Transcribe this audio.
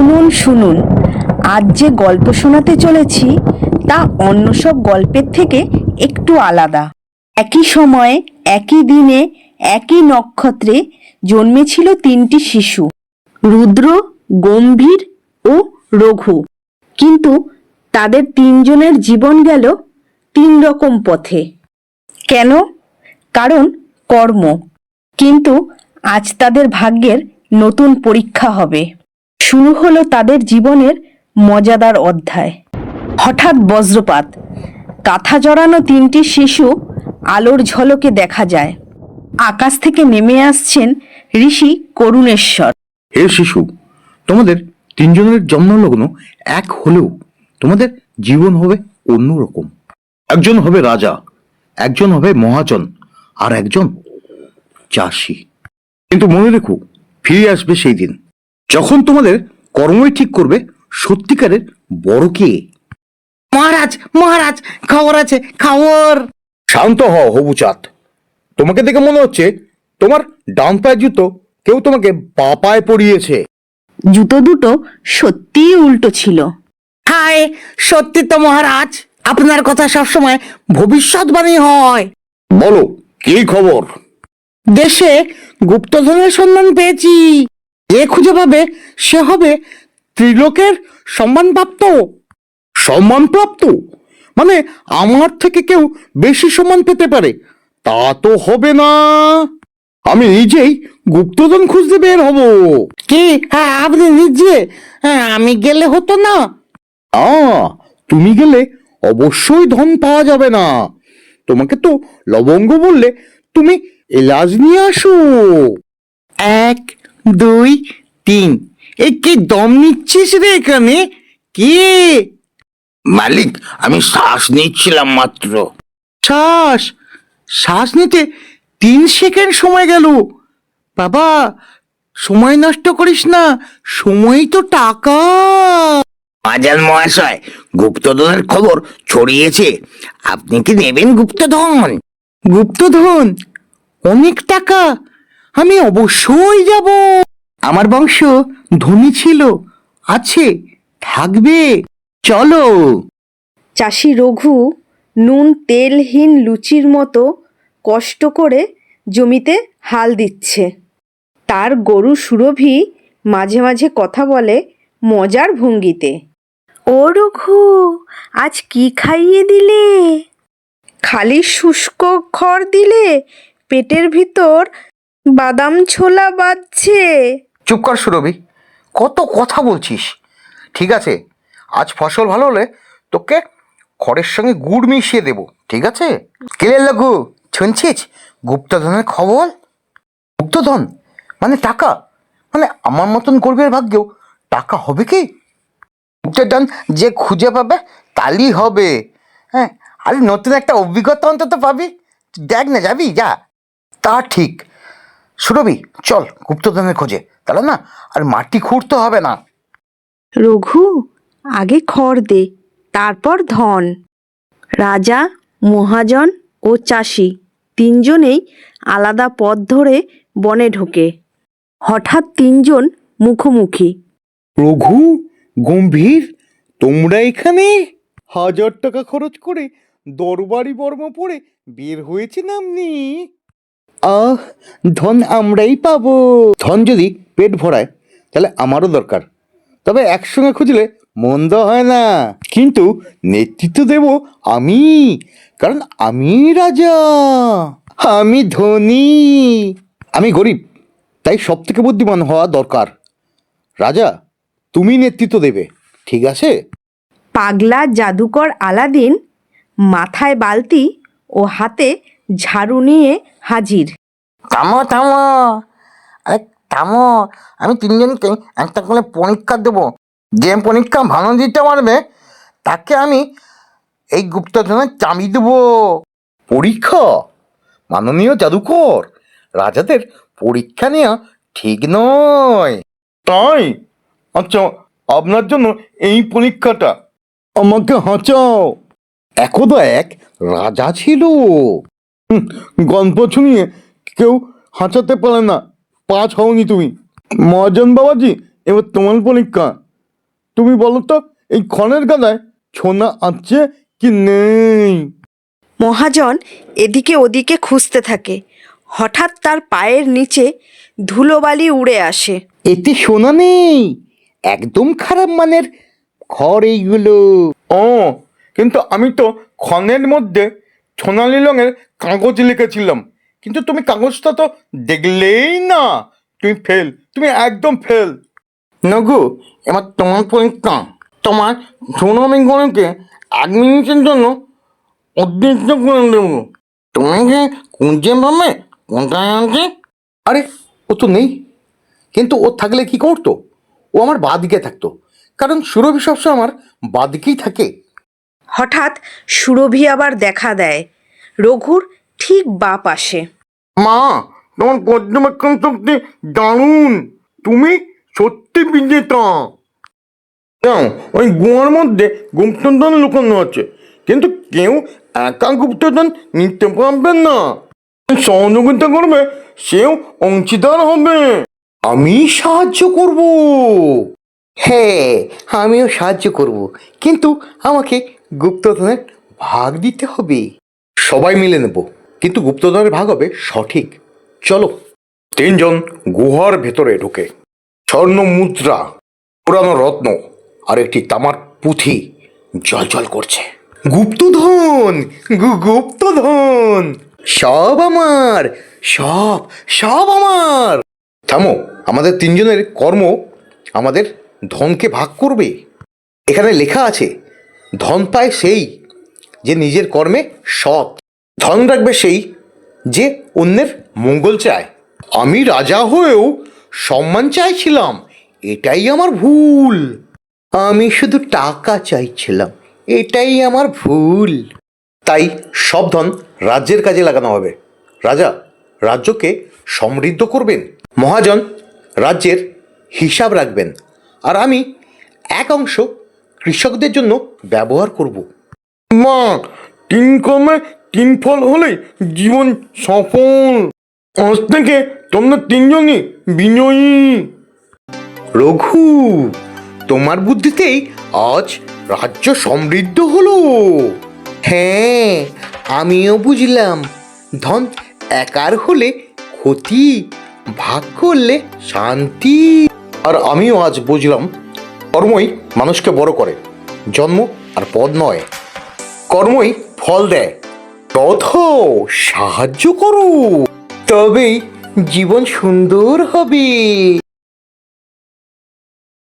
শুনুন শুনুন। আজ যে গল্প শোনাতে চলেছি, তা অন্য সব গল্পের থেকে একটু আলাদা। একই সময়ে, একই দিনে, একই নক্ষত্রে জন্মেছিল তিনটি শিশু, রুদ্র, গম্ভীর ও রঘু। কিন্তু তাদের তিনজনের জীবন গেল তিন রকম পথে। কেন? কারণ কর্ম। কিন্তু আজ তাদের ভাগ্যের নতুন পরীক্ষা হবে। শুরু হলো তাদের জীবনের মজাদার অধ্যায়। হঠাৎ বজ্রপাত। কাঁথা জড়ানো তিনটি শিশু আলোর ঝলকে দেখা যায়। আকাশ থেকে নেমে আসছেন ঋষি করুণেশ্বর। হে শিশু, তোমাদের তিনজনের জন্মলগ্ন এক হলেও তোমাদের জীবন হবে অন্যরকম। একজন হবে রাজা, একজন হবে মহাজন, আর একজন চাষি। কিন্তু মনে রেখো, ফিরে আসবে সেই দিন। যখন তোমাদের কর্মই ঠিক করবে সত্যিকারের বড় কে? মহারাজ মহারাজ খবর আছে খবর। শান্ত হও হবু চাঁদ। তোমাকে দেখে মনে হচ্ছে তোমার ডান পায়ের জুতো কেউ তোমাকে পা পায়ে পরিয়েছে। জুতো দুটো সত্যিই উল্টো ছিল। হায় সত্যি তো মহারাজ আপনার কথা সবসময় ভবিষ্যৎবাণী হয়। বলো কি খবর? দেশে গুপ্তধনের সন্ধান পেয়েছি। যে খুঁজে পাবে সে হবে ত্রিলোকের সম্মানপ্রাপ্ত। সম্মানপ্রাপ্ত? মানে আমার থেকে কেউ বেশি সম্মান পেতে পারে। তা তো হবে না। আমি নিজেই গুপ্তধন খুঁজতে বের হব। কি? হ্যাঁ আপনি নিজে? হ্যাঁ আমি গেলে হতো না তুমি গেলে অবশ্যই ধন পাওয়া যাবে না। তোমাকে তো লবঙ্গ বললে তুমি এলাজ নিয়ে আসো। এক দুই তিন। এ কি দম নিচ্ছিস রে এখানে? কি? মালিক আমি শ্বাস নিচ্ছিলাম মাত্র। শ্বাস? শ্বাস নিতে তিন সেকেন্ড সময় গেল। বাবা সময় নষ্ট করিস না সময় তো টাকা। আজাল মহাশয় গুপ্তধনের খবর ছড়িয়েছে। আপনি কি নেবেন গুপ্তধন? গুপ্তধন? অনেক টাকা। আমি অবশ্যই যাব। আমার বংশ ধনী ছিল আছে থাকবে। চলো। চাষি রঘু নুন তেলহীন লুচির মতো কষ্ট করে জমিতে হাল দিচ্ছে। তার গরু সুরভি মাঝে মাঝে কথা বলে মজার ভঙ্গিতে। ও রঘু আজ কি খাইয়ে দিলে? খালি শুষ্ক খড় দিলে পেটের ভিতর বাদাম ছোলা বাজছে। চুপ কর সুরভি, কত কথা বলছিস। ঠিক আছে, আজ ফসল ভালো হলে তোকে খড়ের সঙ্গে গুড় মিশিয়ে দেবো, ঠিক আছে? কেলে লঘু শুনছিস গুপ্তধনের খবর? গুপ্তধন? মানে টাকা? মানে আমার মতন গর্বের ভাগ্যেও টাকা হবে কি? গুপ্তধন যে খুঁজে পাবে, তালি হবে। হ্যাঁ আরে নতুন একটা অভিজ্ঞতা অন্তত পাবি। দেখ না, যাবি, যা। তা ঠিক সুরভি চল গুপ্তধনের খোঁজে। তাহলে না আর মাটি খুঁড়তে হবে না। রঘু আগে খড় দে তারপর ধন। রাজা মহাজন ও চাষি তিনজনেই আলাদা পথ ধরে বনে ঢোকে। হঠাৎ তিনজন মুখোমুখি। রঘু গম্ভীর তোমরা এখানে? হাজার টাকা খরচ করে দরবারি বর্ম পরে বের হয়েছে নামনি আহ, ধন আমরাই পাবো। ধন যদি পেট ভরায়, তাহলে আমারও দরকার। তবে একসঙ্গে খুঁজলে মন্দ হয় না। কিন্তু নেতৃত্ব দেব আমি, কারণ আমি রাজা। আমি ধনী। আমি গরিব, তাই সব থেকে বুদ্ধিমান হওয়া দরকার। রাজা, তুমি নেতৃত্ব দেবে, ঠিক আছে? পাগলা জাদুকর আলাদিন মাথায় বালতি ও হাতে ঝাড়ু নিয়ে হাজির। থামো থামো। আরে থামো। আমি তিনজনকে একটা করে পরীক্ষা দেবো। যে পরীক্ষা ভালো দিতে পারবে তাকে আমি এই গুপ্তধনের চাবি দেবো। পরীক্ষা? মাননীয় জাদুকর রাজাদের পরীক্ষা নেওয়া ঠিক নয়। তাই? আচ্ছা আপনার জন্য এই পরীক্ষাটা। আমাকে হাঁচাও। একদা এক রাজা ছিল। গল্প শুনিয়ে কেউ হাঁচাতে পারে না। পাঁচ হওনি তুমি। মহাজন বাবাজি এবার তোমার পরীক্ষা। তুমি বলো তো এই ক্ষণের গাদায় ছোনা আছে কি নেই? মহাজন এদিকে ওদিকে খুঁজতে থাকে। হঠাৎ তার পায়ের নিচে ধুলোবালি উড়ে আসে। এতে সোনা নেই। একদম খারাপ মানের খড় এইগুলো। ও কিন্তু আমি তো ক্ষণের মধ্যে সোনালি রঙের কাগজ লিখেছিলাম। কিন্তু তুমি কাগজটা তো দেখলেই না। তুমি ফেল তুমি একদম ফেল নগু এবার তোমার পরীক্ষা। তোমার সুনামিগণকে এক মিনিটের জন্য অদৃশ্য করে দেবো। তুমি কি খুঁজে পাবে? কোথায় আছে? আরে ও তো নেই। কিন্তু ও থাকলে কি করতো? ও আমার বাদিকে থাকতো। কারণ সুরভি সবসময় আমার বাদিকেই থাকে। হঠাৎ সুরভি আবার দেখা দেয়। রঘুর ঠিক বা পাশে। মা তোমার পর্যবেক্ষণ শক্তি দারুণ। তুমি সত্যি বিজেতা। যাও ওই গুয়ার মধ্যে গুপ্তধন লুকানো আছে। কিন্তু কেউ একা গুপ্তধন নিতে পারবে না। সহযোগিতা করবে সেও অংশীদার হবে। আমি সাহায্য করব। হ্যাঁ আমিও সাহায্য করব। কিন্তু আমাকে গুপ্তধনের ভাগ দিতে হবে। সবাই মিলে নেব, কিন্তু গুপ্তধনের ভাগ হবে সঠিক। চলো। তিনজন গুহার ভেতরে ঢোকে, স্বর্ণ মুদ্রা, পুরানো রত্ন আর একটি তামার পুঁথি জল জল করছে। গুপ্তধন! গুপ্তধন! সব আমার! সব সব আমার! থামো, আমাদের তিনজনের কর্ম আমাদের ধনকে ভাগ করবে। এখানে লেখা আছে ধন পায় সেই যে নিজের কর্মে সৎ। ধন রাখবে সেই যে অন্যের মঙ্গল চায়। আমি রাজা হয়েও সম্মান চাইছিলাম, এটাই আমার ভুল। আমি শুধু টাকা চাইছিলাম, এটাই আমার ভুল। তাই সব ধন রাজ্যের কাজে লাগানো হবে। রাজা, রাজ্যকে সমৃদ্ধ করবেন। মহাজন রাজ্যের হিসাব রাখবেন। আর আমি এক অংশ কৃষকদের জন্য ব্যবহার করব। মা তিন কর্মে তিন ফল হলেই জীবন সফল। আজ থেকে তোমরা তিনজনই বিনয়ী। রঘু তোমার বুদ্ধিতেই আজ রাজ্য সমৃদ্ধ হলো। হ্যাঁ আমিও বুঝলাম। ধন একার হলে ক্ষতি ভাগ করলে শান্তি। আর আমিও আজ বুঝলাম কর্মই মানুষকে বড় করে। জন্ম আর পদ নয়। কর্মই ফল দেয়। তথ সাহায্য করো তবেই জীবন সুন্দর হবে।